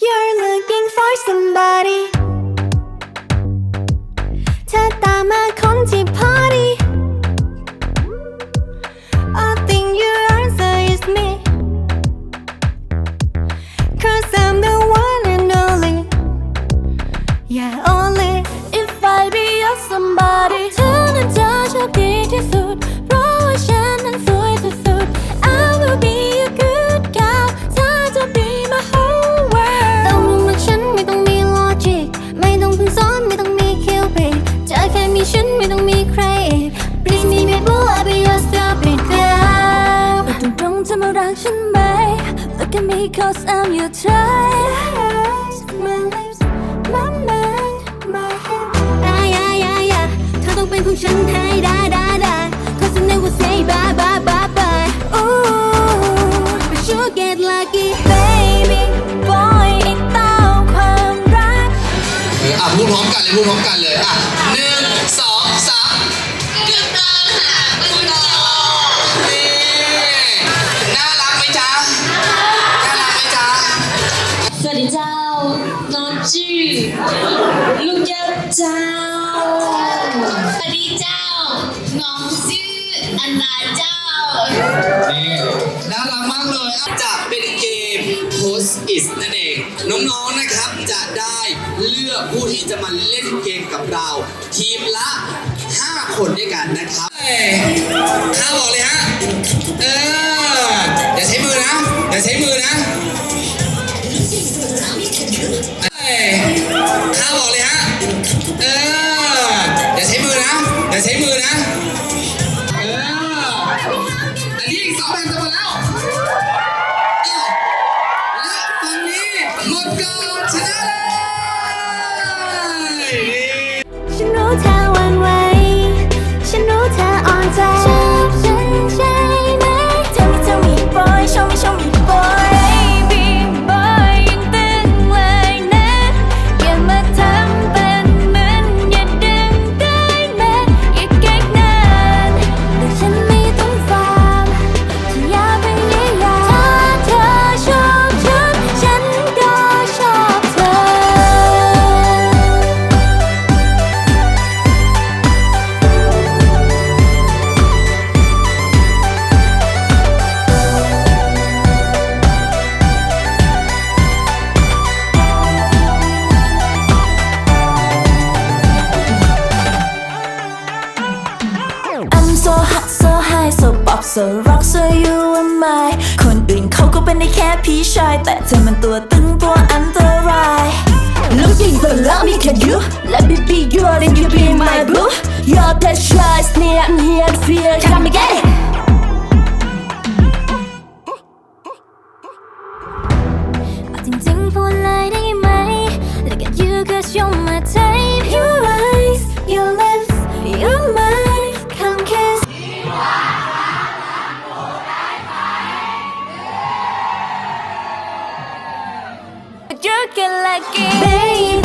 You're looking for somebody because I'm your type My lips my mind my head อะอย่าอย่าอย่าเธอต้องเป็นของฉันให้ได้ได้ได้ Cause I never say bye bye bye bye Ooh but you get lucky baby boy อีกเต้าความรัก เอออะพูดพร้อมกันเลยพูดพร้อมกันเลยอะหนึ่ง ลูกยักษ์เจ้า สวัสดีเจ้าน้องชื่ออันนาเจ้า นี่น่ารักมากเลยอะจะเป็นเกม Post It นั่นเอง น้องๆนะครับจะได้เลือกผู้ที่จะมาเล่นเกมกับเรา ทีมละ 5 คนด้วยกันนะครับเอ้ยข้าบอกเลยฮะ เอออย่าใช้มือนะ อย่าใช้มือนะาบอกเลยฮะ เออ อย่าใช้มือนะ อย่าใช้มือนะ เออ อันนี้อีกสองแผ่นจะหมดแล้วอ้าวและฝั่งนี้หมดก่อนชนะ so hot so high so pop so rock so you are my คนอื่นเขาก็เป็นได้แค่พี่ชาย แต่เธอมันตัวตึงตัวอันตราย Looking for love me can you Let me be your and you be my boo You're the choice near me But you get lucky Baby